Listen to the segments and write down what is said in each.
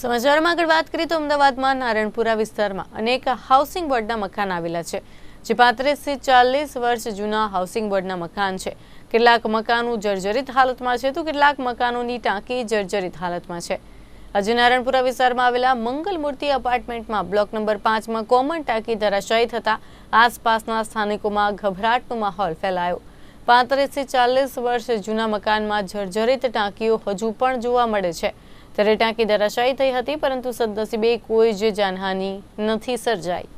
સમાચારમાં આગળ વાત કરીએ તો અમદાવાદમાં નારણપુરા વિસ્તારમાં અનેક હાઉસિંગ બોર્ડના મકાન આવેલા છે. જે પાંત્રીસથી ચાલીસ વર્ષ જૂના હાઉસિંગ બોર્ડના મકાન છે. કેટલાક મકાનો જર્જરિત હાલતમાં છે તો કેટલાક મકાનોની ટાંકી જર્જરિત હાલતમાં છે. આજે નારાયણપુરા વિસ્તારમાં આવેલા મંગલ મૂર્તિ અપાર્ટમેન્ટમાં બ્લોક નંબર પાંચમાં કોમન ટાંકી ધરાશાયી થતાં આસપાસના સ્થાનિકોમાં ગભરાટનો માહોલ ફેલાયો. પાંત્રીસથી ચાલીસ વર્ષ જૂના મકાનમાં જર્જરિત ટાંકીઓ હજુ પણ જોવા મળે છે. ત્યારે ટાંકી ધરાશાયી થઈ હતી, પરંતુ સદનસીબે કોઈ જ જાનહાનિ નથી સર્જાઈ.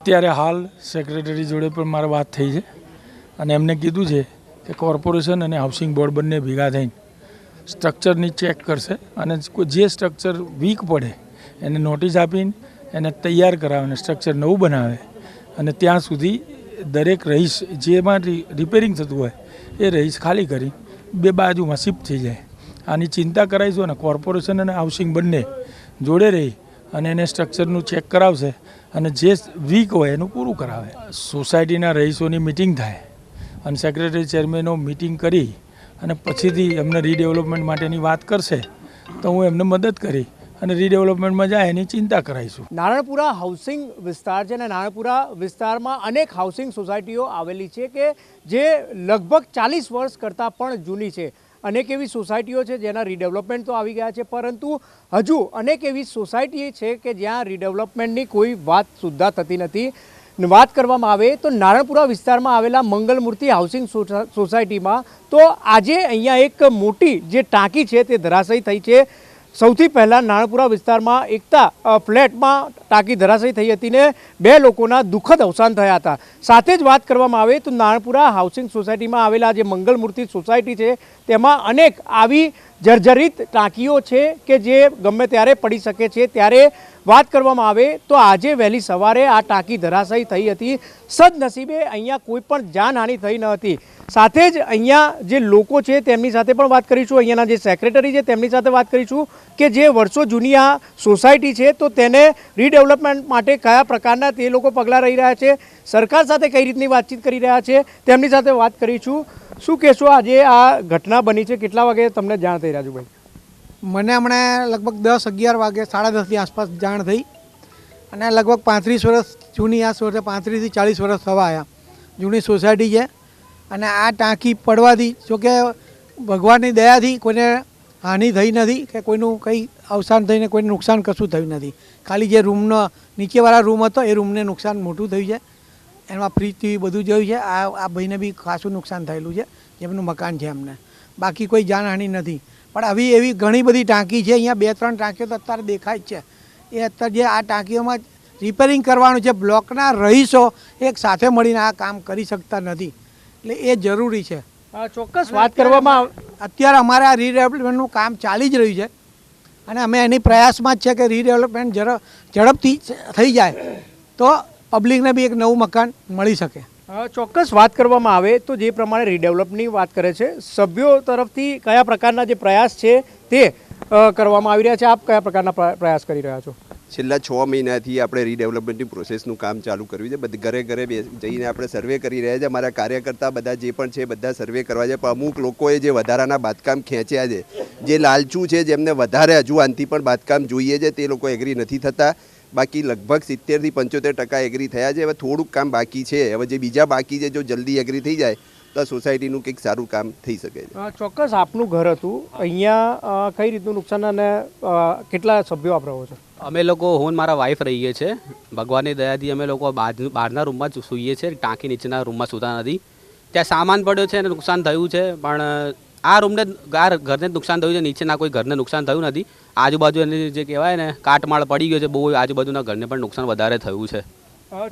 અત્યારે હાલ સેક્રેટરી જોડે પણ મારે વાત થઈ છે અને એમને કીધું છે કે કોર્પોરેશન અને હાઉસિંગ બોર્ડ બંને ભેગા થઈને સ્ટ્રક્ચરની ચેક કરશે અને જે સ્ટ્રક્ચર વીક પડે એને નોટિસ આપીને એને તૈયાર કરાવે અને સ્ટ્રક્ચર નવું બનાવે. અને ત્યાં સુધી દરેક રહીશ જેમાં રિપેરિંગ થતું હોય, એ રહીશ ખાલી કરી બે બાજુમાં શિફ્ટ થઈ જાય. આની ચિંતા કરાવીશું અને કોર્પોરેશન અને હાઉસિંગ બંને જોડે રહી અને એને સ્ટ્રક્ચરનું ચેક કરાવશે અને જે વીક હોય એનું પૂરું કરાવે. સોસાયટીના રહીશોની મિટિંગ થાય અને સેક્રેટરી ચેરમેનો મિટિંગ કરી અને પછીથી એમને રીડેવલપમેન્ટ માટેની વાત કરશે, તો હું એમને મદદ કરી અને રીડેવલપમેન્ટમાં જાય એની ચિંતા કરાવીશું નારણપુરા હાઉસિંગ વિસ્તાર છે અને નારણપુરા વિસ્તારમાં અનેક હાઉસિંગ સોસાયટીઓ આવેલી છે કે જે લગભગ ચાલીસ વર્ષ કરતાં પણ જૂની છે. અનેક એવી સોસાયટીઓ છે જેના રીડેવલપમેન્ટ તો આવી ગયા છે, પરંતુ હજુ અનેક એવી સોસાયટી છે કે જ્યાં રીડેવલપમેન્ટની કોઈ વાત સુદ્ધા થતી નથી. વાત કરવામાં આવે તો નારણપુરા વિસ્તારમાં આવેલા મંગલમૂર્તિ હાઉસિંગ સોસાયટીમાં તો આજે અહીંયા એક મોટી જે ટાંકી છે તે ધરાશયી થઈ છે. સૌથી પહેલાં નાણપુરા વિસ્તારમાં એકતા ફ્લેટમાં ટાંકી ધરાશયી થઈ હતી ને બે લોકોના દુઃખદ અવસાન થયા હતા. સાથે જ વાત કરવામાં આવે તો નાણપુરા હાઉસિંગ સોસાયટીમાં આવેલા જે મંગલમૂર્તિ સોસાયટી છે, તેમાં અનેક આવી જર્જરિત ટાંકીઓ છે કે જે ગમે ત્યારે પડી શકે છે. ત્યારે વાત કરવામાં આવે તો આજે વહેલી સવારે આ ટાંકી ધરાશાયી થઈ હતી. સદનસીબે અહીંયા કોઈ પણ જાનહાનિ થઈ ન હતી. સાથે જ અહીંયા જે લોકો છે તેમની સાથે પણ વાત કરીશું. અહીંયાના જે સેક્રેટરી છે તેમની સાથે વાત કરીશું કે જે વર્ષો જૂની આ સોસાયટી છે તો તેને રીડેવલપમેન્ટ માટે કયા પ્રકારના તે લોકો પગલાં રહી રહ્યા છે, સરકાર સાથે કઈ રીતની વાતચીત કરી રહ્યા છે તેમની સાથે વાત કરીશું. શું કહેશો આજે આ ઘટના બની છે? કેટલા વાગે તમને જાણ થઈ, રાજુભાઈ? મને હમણાં લગભગ દસ, અગિયાર વાગે, સાડા દસની આસપાસ જાણ થઈ. અને લગભગ પાંત્રીસ વર્ષ, જૂની આ સોસાય પાંત્રીસથી ચાલીસ વર્ષ થવા આવ્યા જૂની સોસાયટી છે. અને આ ટાંકી પડવાથી જોકે ભગવાનની દયાથી કોઈને હાનિ થઈ નથી કે કોઈનું કંઈ અવસાન થઈને કોઈને નુકસાન કશું થયું નથી. ખાલી જે રૂમનો નીચેવાળા રૂમ હતો, એ રૂમને નુકસાન મોટું થયું છે. એમાં ફ્રીજ ટીવી બધું જોયું છે. આ આ ભાઈને બી ખાસું નુકસાન થયેલું છે. જેમનું મકાન છે એમને. બાકી કોઈ જાનહાનિ નથી. પણ આવી એવી ઘણી બધી ટાંકી છે અહીંયા બે ત્રણ ટાંકીઓ તો અત્યારે દેખાય જ છે. એ અત્યારે જે આ ટાંકીઓમાં રિપેરિંગ કરવાનું છે બ્લોકના રહીશો એક સાથે મળીને આ કામ કરી શકતા નથી. એટલે એ જરૂરી છે. ચોક્કસ વાત કરવામાં અત્યારે અમારે આ રીડેવલપમેન્ટનું કામ ચાલી જ રહ્યું છે. અને અમે એની પ્રયાસમાં જ છે કે રીડેવલપમેન્ટ ઝડપ ઝડપથી થઈ જાય તો પબ્લિકને બી એક નવું મકાન મળી શકે. ચોક્કસ વાત કરવામાં આવે તો જે પ્રમાણે રીડેવલપની વાત કરે છે, સભ્યો તરફથી કયા પ્રકારના જે પ્રયાસ છે તે કરવામાં આવી રહ્યા છે? આપ કયા પ્રકારના પ્રયાસ કરી રહ્યા છો? છેલ્લા છ મહિનાથી આપણે રીડેવલપમેન્ટની પ્રોસેસનું કામ ચાલુ કર્યું છે. બધા, ઘરે ઘરે જઈને આપણે સર્વે કરી રહ્યા છે. અમારા કાર્યકર્તા બધા જે પણ છે, બધા સર્વે કરવા છે. પણ અમુક લોકોએ જે વધારાના બાંધકામ ખેંચ્યા છે, જે લાલચું છે, જેમને વધારે હજુ આનથી પણ બાંધકામ જોઈએ છે, તે લોકો એગ્રી નથી થતા. બાકી લગભગ સિત્તેરથી પંચોતેર ટકા એગ્રી થયા છે. હવે થોડુંક કામ બાકી છે. હવે જે બીજા બાકી છે જો જલ્દી એગ્રી થઈ જાય તો સોસાયટીનું કંઈક સારું કામ થઈ શકે છે. ચોક્કસ આપનું ઘર હતું. અહીંયા કઈ રીતનું નુકસાન અને કેટલા સભ્યો આપ રહો છો? અમે લોકો હું મારા વાઈફ રહીએ છીએ. ભગવાનની દયાથી અમે લોકો બહારના રૂમમાં જ સૂઈએ છીએ. ટાંકી નીચેના રૂમમાં સૂતા નથી. ત્યાં સામાન પડ્યો છે અને નુકસાન થયું છે. પણ આ રૂમને આ ઘરને નુકસાન થયું છે. નીચેના કોઈ ઘરને નુકસાન થયું નથી. આજુબાજુ એની જે કહેવાય ને, કાટમાળ પડી ગયો છે. બહુ આજુબાજુના ઘરને પણ નુકસાન વધારે થયું છે.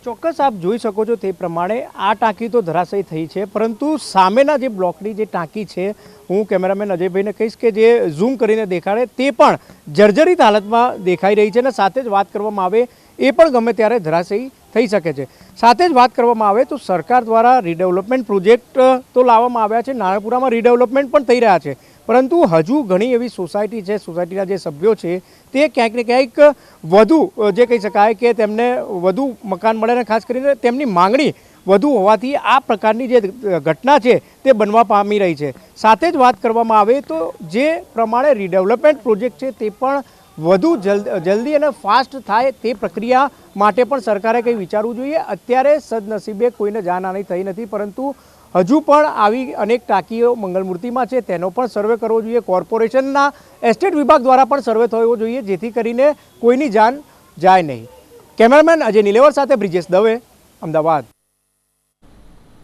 ચોક્કસ આપ જોઈ શકો છો તે પ્રમાણે આ ટાંકી તો ધરાશયી થઈ છે. પરંતુ સામેના જે બ્લોકની જે ટાંકી છે, હું કેમેરામેન અજયભાઈને કહીશ કે જે ઝૂમ કરીને દેખાડે તે પણ જર્જરિત હાલતમાં દેખાઈ રહી છે અને સાથે જ વાત કરવામાં આવે એ પણ ગમે ત્યારે ધરાશયી થઈ શકે છે. સાથે જ વાત કરવામાં આવે તો સરકાર દ્વારા રીડેવલપમેન્ટ પ્રોજેક્ટ તો લાવવામાં આવ્યા છે. નાણાપુરામાં રીડેવલપમેન્ટ પણ થઈ રહ્યા છે. પરંતુ હજુ ઘણી એવી સોસાયટી છે સોસાયટીના જે સભ્યો છે, તે ક્યાંક ને ક્યાંક વધુ જે કહી શકાય કે તેમને વધુ મકાન મળે અને ખાસ કરીને તેમની માંગણી વધુ હોવાથી આ પ્રકારની જે ઘટના છે તે બનવા પામી રહી છે. સાથે જ વાત કરવામાં આવે તો જે પ્રમાણે રીડેવલપમેન્ટ પ્રોજેક્ટ છે તે પણ વધુ જલ્દ, જલ્દી અને ફાસ્ટ થાય તે પ્રક્રિયા માટે પણ સરકારે કંઈ વિચારવું જોઈએ. અત્યારે સદનસીબે કોઈને જાનહાની થઈ નથી, પરંતુ હજુ પણ આવી અનેક ટાંકીઓ મંગલમૂર્તિમાં છે. તેનો પણ સર્વે કરવો જોઈએ. કોર્પોરેશનના એસ્ટેટ વિભાગ દ્વારા પણ સર્વે થવો જોઈએ, જેથી કરીને કોઈની જાન જાય નહીં. કેમેરામેન અજય નિલેવર સાથે બ્રિજેશ દવે, અમદાવાદ.